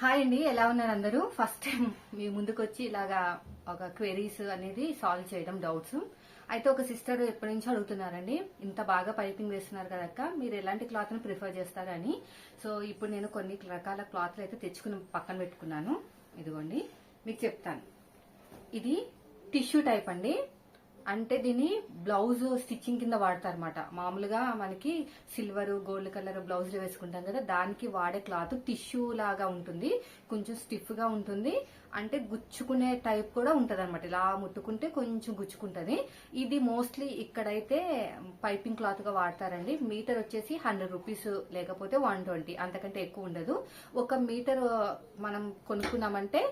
Hi అండి ఎలా ఉన్నారు అందరూ? ఫస్ట్ టైం మీ ముందుకు వచ్చి ఇలాగా ఒక క్వెరీస్ అనేది సాల్వ్ చేయడం డౌట్స్ అయితే ఒక సిస్టర్ ఎప్పటి నుంచో అడుగుతున్నారండి ఇంత బాగా పైపింగ్ వేస్తున్నారు కదక్క మీరు ఎలాంటి క్లాత్ని ప్రిఫర్ చేస్తారని సో ఇప్పుడు నేను కొన్ని రకాల క్లాత్లు అయితే తెచ్చుకుని పక్కన పెట్టుకున్నాను. ఇదిగోండి మీకు చెప్తాను. ఇది టిష్యూ టైప్ అండి. అంటే దీన్ని బ్లౌజ్ స్టిచ్చింగ్ కింద వాడతారనమాట మామూలుగా మనకి సిల్వర్ గోల్డ్ కలర్ బ్లౌజ్ వేసుకుంటాం కదా దానికి వాడే క్లాత్ టిష్యూ లాగా ఉంటుంది. కొంచెం స్టిఫ్గా ఉంటుంది. అంటే గుచ్చుకునే టైప్ కూడా ఉంటది అనమాట ఇలా ముట్టుకుంటే కొంచెం గుచ్చుకుంటది. ఇది మోస్ట్లీ ఇక్కడైతే పైపింగ్ క్లాత్గా వాడతారండి. మీటర్ వచ్చేసి హండ్రెడ్ రూపీస్ లేకపోతే వన్ ట్వంటీ అంతకంటే ఎక్కువ ఉండదు. ఒక మీటర్ మనం కొనుక్కున్నామంటే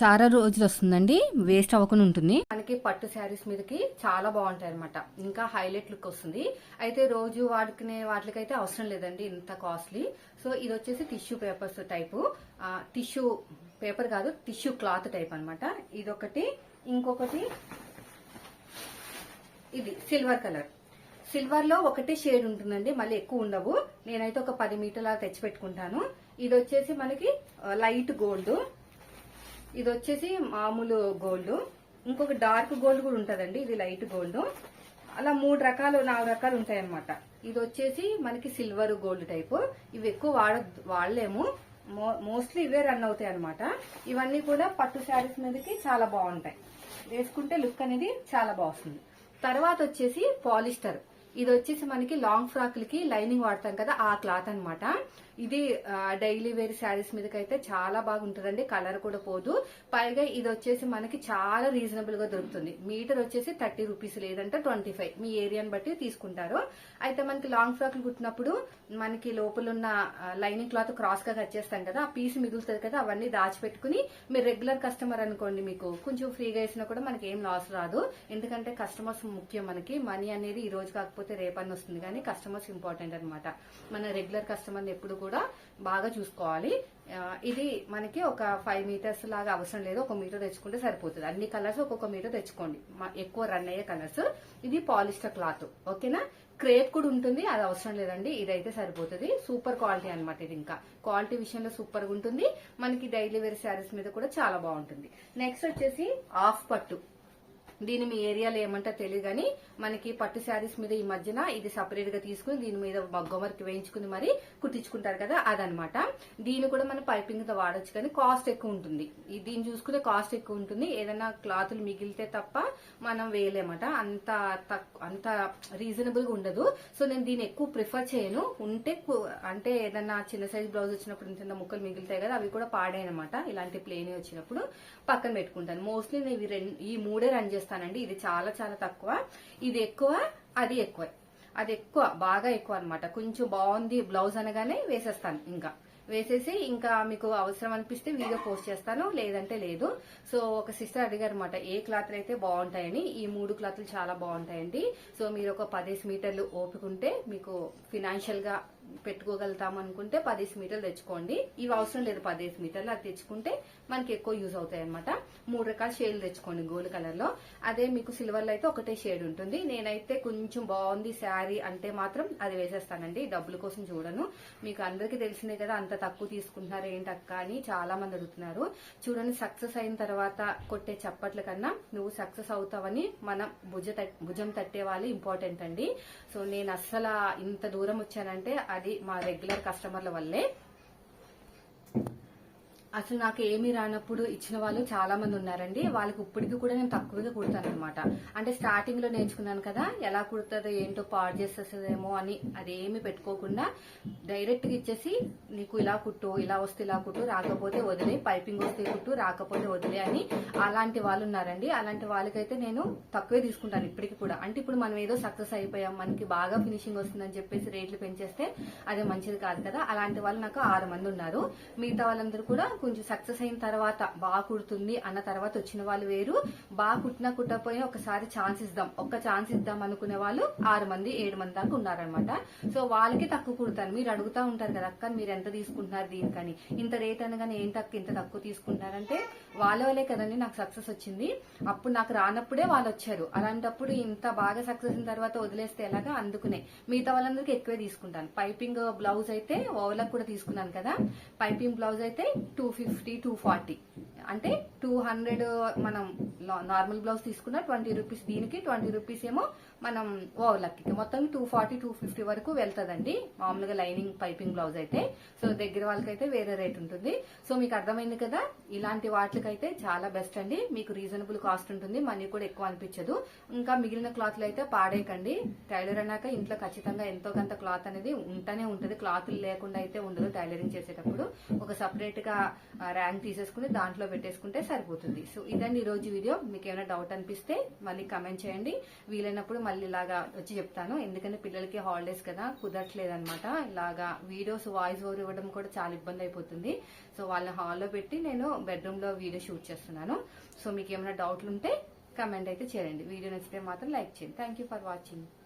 చాలా రోజులు వస్తుందండి వేస్ట్ అవ్వకుండా ఉంటుంది. మనకి పట్టు శారీస్ మీదకి చాలా బాగుంటాయి అనమాట ఇంకా హైలైట్ లుక్ వస్తుంది అయితే రోజు వాడుకునే వాటికైతే అవసరం లేదండి. ఇంత కాస్ట్లీ. సో ఇది వచ్చేసి tissue papers type. Tissue paper కాదు టిష్యూ క్లాత్ టైప్ అనమాట ఇదొకటి. ఇంకొకటి. ఇది సిల్వర్ కలర్. సిల్వర్లో ఒకటి షేడ్ ఉంటుందండి. మళ్ళీ ఎక్కువ ఉండవు. నేనైతే ఒక పది మీటర్ల తెచ్చి పెట్టుకుంటాను ఇది వచ్చేసి మనకి లైట్ గోల్డ్. ఇది వచ్చేసి మామూలు గోల్డ్. ఇంకొక డార్క్ గోల్డ్ కూడా ఉంటదండి ఇది లైట్ గోల్డ్. అలా మూడు రకాలు నాలుగు రకాలు ఉంటాయన్నమాట. ఇది వచ్చేసి మనకి సిల్వర్ గోల్డ్ టైపు. ఇవి ఎక్కువ వాడ వాడలేము. మోస్ట్లీ ఇవే రన్ అవుతాయి అనమాట ఇవన్నీ కూడా పట్టు శారీస్ మీదకి చాలా బాగుంటాయి. వేసుకుంటే లుక్ అనేది చాలా బాగుంది తర్వాత వచ్చేసి పాలిస్టర్. ఇది వచ్చేసి మనకి లాంగ్ ఫ్రాక్లకి లైనింగ్ వాడతాం కదా ఆ క్లాత్ అన్నమాట. ఇది డైలీ వేర్ శారీస్ మీదకైతే చాలా బాగుంటుందండి కలర్ కూడా పోదు. పైగా ఇది వచ్చేసి మనకి చాలా రీజనబుల్గా దొరుకుతుంది. మీటర్ వచ్చేసి థర్టీ రూపీస్ లేదంటే ట్వంటీ ఫైవ్. మీ ఏరియాని బట్టి తీసుకుంటారు. అయితే మనకి లాంగ్ ఫ్రాక్లు కుట్టినప్పుడు మనకి లోపల ఉన్న లైనింగ్ క్లాత్ క్రాస్గా కట్ చేస్తాం కదా ఆ పీస్ మిగులుతుంది కదా అవన్నీ దాచిపెట్టుకుని మీరు రెగ్యులర్ కస్టమర్ అనుకోండి మీకు. కొంచెం ఫ్రీగా వేసినా కూడా మనకి ఏం లాస్ రాదు. ఎందుకంటే కస్టమర్స్ ముఖ్యం మనకి. మనీ అనేది ఈ రోజు కాకపోతే రేపని వస్తుంది. కానీ కస్టమర్స్ ఇంపార్టెంట్ అనమాట మన రెగ్యులర్ కస్టమర్ ఎప్పుడు కూడా బాగా చూసుకోవాలి. ఇది మనకి ఒక ఫైవ్ మీటర్స్ లాగా అవసరం లేదు. ఒక మీటర్ తెచ్చుకుంటే సరిపోతుంది. అన్ని కలర్స్ ఒక్కొక్క మీటర్ తెచ్చుకోండి. ఎక్కువ రన్ అయ్యే కలర్స్ ఇది పాలిస్టర్ క్లాత్ ఓకేనా క్రేప్ కూడా ఉంటుంది. అది అవసరం లేదండి. ఇదైతే సరిపోతుంది. సూపర్ క్వాలిటీ అనమాట ఇది ఇంకా. క్వాలిటీ విషయంలో సూపర్గా ఉంటుంది. మనకి డైలీ వేర్ శారీస్ మీద కూడా చాలా బాగుంటుంది. నెక్స్ట్ వచ్చేసి ఆఫ్ పట్టు. దీని మీ ఏరియాలో ఏమంటా తెలియదు కానీ మనకి పట్టు శారీస్ మీద ఈ మధ్యన ఇది సపరేట్గా తీసుకుని దీని మీద మగ్గం వర్క్ వేయించుకుని మరి కుట్టించుకుంటారు కదా అదనమాట దీన్ని కూడా మనం పైపింగ్తో వాడొచ్చు కానీ కాస్ట్ ఎక్కువ ఉంటుంది. దీన్ని చూసుకునే కాస్ట్ ఎక్కువ ఉంటుంది. ఏదైనా క్లాతులు మిగిలితే తప్ప మనం వేయలేమట. అంత అంత రీజనబుల్గా ఉండదు. సో నేను దీన్ని ఎక్కువ ప్రిఫర్ చేయను. ఉంటే అంటే ఏదైనా చిన్న సైజ్ బ్లౌజ్ వచ్చినప్పుడు ఇంత ముక్కలు మిగులుతాయి కదా అవి కూడా పాడాయనమాట ఇలాంటి ప్లేన్ వచ్చినప్పుడు పక్కన పెట్టుకుంటాను. మోస్ట్లీ నేను రెండు ఈ మూడే రన్ చేస్తాను. చేస్తానండి. ఇది చాలా చాలా తక్కువ. ఇది ఎక్కువ అది ఎక్కువ. అది ఎక్కువ బాగా ఎక్కువ అనమాట కొంచెం బాగుంది బ్లౌజ్ అనగానే వేసేస్తాను ఇంకా. వేసేసి ఇంకా మీకు అవసరం అనిపిస్తే వీడియో పోస్ట్ చేస్తాను లేదంటే లేదు. సో ఒక సిస్టర్ అడిగారు అనమాట ఏ క్లాత్లు అయితే బాగుంటాయని? ఈ మూడు క్లాత్లు చాలా బాగుంటాయండి. సో మీరు ఒక పదేసి మీటర్లు ఓపుకుంటే మీకు ఫినాన్షియల్గా పెట్టుకోగలుగుతాం అనుకుంటే పదేసి మీటర్లు తెచ్చుకోండి. ఇవి అవసరం లేదు పదేసి మీటర్లు. అది తెచ్చుకుంటే మనకి ఎక్కువ యూజ్ అవుతాయి అనమాట మూడు రకాల షేడ్లు తెచ్చుకోండి గోల్డ్ కలర్లో అదే మీకు సిల్వర్లో అయితే ఒకటే షేడ్ ఉంటుంది. నేనైతే కొంచెం బాగుంది శారీ అంటే మాత్రం అది వేసేస్తానండి. డబ్బుల కోసం చూడను. మీకు అందరికీ తెలిసిందే కదా అంత తక్కువ తీసుకుంటున్నారు ఏంటక్క అని చాలా మంది అడుగుతున్నారు. చూడండి సక్సెస్ అయిన తర్వాత కొట్టే చప్పట్ల కన్నా నువ్వు సక్సెస్ అవుతావని మనం భుజ తట్- భుజం తట్టే వాళ్ళు ఇంపార్టెంట్ అండి. సో నేను అస్సలు ఇంత దూరం వచ్చానంటే అది మా రెగ్యులర్ కస్టమర్ల వల్లే అసలు నాకు ఏమీ రానప్పుడు ఇచ్చిన వాళ్ళు చాలా మంది ఉన్నారండి. వాళ్ళకి ఇప్పటికి కూడా నేను తక్కువగా కుడతాను అనమాట అంటే స్టార్టింగ్లో నేర్చుకున్నాను కదా ఎలా కుడుతుందో ఏంటో పాడు చేసేస్తుందేమో అని అదేమి పెట్టుకోకుండా డైరెక్ట్గా ఇచ్చేసి నీకు ఇలా కుట్టు ఇలా వస్తే ఇలా కుట్టు రాకపోతే వదిలే పైపింగ్ వస్తే కుట్టు రాకపోతే వదిలే అని అలాంటి వాళ్ళు ఉన్నారండి. అలాంటి వాళ్ళకైతే నేను తక్కువే తీసుకుంటాను ఇప్పటికి కూడా. అంటే ఇప్పుడు మనం ఏదో సక్సెస్ అయిపోయాం మనకి బాగా ఫినిషింగ్ వస్తుందని చెప్పేసి రేట్లు పెంచేస్తే అది మంచిది కాదు కదా. అలాంటి వాళ్ళు నాకు ఆరు మంది ఉన్నారు. మిగతా వాళ్ళందరూ కూడా కొంచెం సక్సెస్ అయిన తర్వాత బాగా కుడుతుంది అన్న తర్వాత వచ్చిన వాళ్ళు వేరు. బాగా కుట్టినా కుట్టకపోయినా ఒకసారి ఛాన్స్ ఇద్దాం. ఒక్క ఛాన్స్ ఇద్దాం అనుకునే వాళ్ళు ఆరు మంది ఏడు మంది దాకా ఉన్నారనమాట సో వాళ్ళకి తక్కువ కుడతాను మీరు అడుగుతా ఉంటారు కదా అక్క మీరు ఎంత తీసుకుంటున్నారు దీనికని? ఇంత రేట్ అనగానే ఏం తక్కువ ఇంత తక్కువ తీసుకుంటున్నారంటే వాళ్ళ వల్లే కదండి నాకు సక్సెస్ వచ్చింది. అప్పుడు నాకు రానప్పుడే వాళ్ళు వచ్చారు. అలాంటప్పుడు ఇంత బాగా సక్సెస్ అయిన తర్వాత వదిలేస్తే ఎలాగా? అందుకునే. మిగతా వాళ్ళందరికీ ఎక్కువే తీసుకుంటాను. పైపింగ్ బ్లౌజ్ అయితే ఓవర్లకు కూడా తీసుకున్నాను కదా. పైపింగ్ బ్లౌజ్ అయితే టూ ఫిఫ్టీ టూ ఫార్టీ అంటే టూ హండ్రెడ్ మనం నార్మల్ బ్లౌజ్ తీసుకున్న ట్వంటీ రూపీస్ దీనికి ట్వంటీ రూపీస్ ఏమో మనం ఓవర్లక్కి మొత్తం టూ ఫార్టీ టూ ఫిఫ్టీ వరకు వెళ్తుందండి. మామూలుగా లైనింగ్ పైపింగ్ బ్లౌజ్ అయితే. సో దగ్గర వాళ్ళకైతే వేరే రేట్ ఉంటుంది. సో మీకు అర్థమైంది కదా? ఇలాంటి వాటికైతే చాలా బెస్ట్ అండి. మీకు రీజనబుల్ కాస్ట్ ఉంటుంది. మనీ కూడా ఎక్కువ అనిపించదు. ఇంకా మిగిలిన క్లాత్లు అయితే పాడేయకండి. టైలర్ అన్నాక ఇంట్లో ఖచ్చితంగా ఎంతో కొంత క్లాత్ అనేది ఉంటూనే ఉంటుంది. క్లాత్లు లేకుండా అయితే ఉండదు టైలరింగ్ చేసేటప్పుడు. ఒక సపరేట్గా ర్యాంక్ తీసేసుకుని దాంట్లో పెట్టేసుకుంటే సరిపోతుంది. సో ఇదండి ఈ రోజు వీడియో. మీకు ఏమైనా డౌట్ అనిపిస్తే మళ్ళీ కమెంట్ చేయండి. వీలైనప్పుడు మళ్ళీ ఇలాగా వచ్చి చెప్తాను. ఎందుకంటే పిల్లలకి హాలిడేస్ కదా కుదరట్లేదు అనమాట ఇలాగా వీడియోస్ వాయిస్ ఓవర్ ఇవ్వడం కూడా చాలా ఇబ్బంది అయిపోతుంది. సో వాళ్ళని హాల్లో పెట్టి నేను బెడ్రూమ్లో వీడియో షూట్ చేస్తున్నాను. సో మీకు ఏమైనా డౌట్లు ఉంటే కమెంట్ అయితే చేయండి. వీడియో నచ్చితే మాత్రం లైక్ చేయండి. Thank for watching